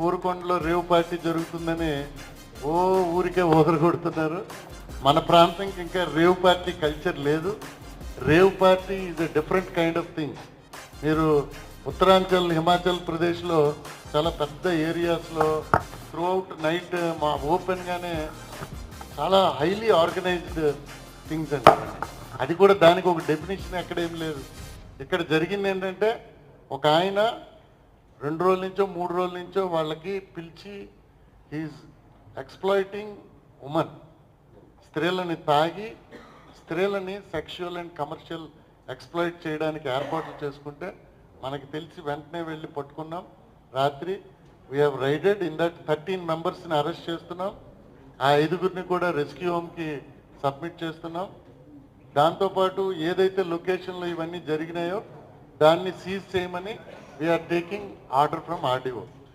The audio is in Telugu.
ఊరుకొండలో రేవ్ పార్టీ జరుగుతుందని ఓ ఊరికే ఓదరు కొడుతున్నారు. మన ప్రాంతంకి ఇంకా రేవ్ పార్టీ కల్చర్ లేదు. Rave party is a different kind of thing మీరు ఉత్తరాంచల్ హిమాచల్ ప్రదేశ్లో చాలా పెద్ద ఏరియాస్లో త్రూ అవుట్ నైట్ మా ఓపెన్గానే చాలా హైలీ ఆర్గనైజ్డ్ థింగ్స్ అండి. అది కూడా దానికి ఒక డెఫినేషన్ ఎక్కడేం లేదు. ఇక్కడ జరిగింది ఏంటంటే ఒక ఆయన రెండు రోజుల నుంచో మూడు రోజుల నుంచో వాళ్ళకి పిలిచి హీజ్ ఎక్స్ప్లాయిటింగ్ ఉమెన్ స్త్రీలని తాగి స్త్రీలని సెక్షువల్ అండ్ కమర్షియల్ ఎక్స్ప్లాయిట్ చేయడానికి ఏర్పాట్లు చేసుకుంటే మనకి తెలిసి వెంటనే వెళ్ళి పట్టుకున్నాం. రాత్రి we have raided in that thirteen మెంబర్స్ని అరెస్ట్ చేస్తున్నాం. ఆ ఐదుగురిని కూడా రెస్క్యూ హోమ్కి సబ్మిట్ చేస్తున్నాం. దాంతోపాటు ఏదైతే లొకేషన్లో ఇవన్నీ జరిగినాయో దాన్ని సీజ్ చేయమని We are taking order from RDO.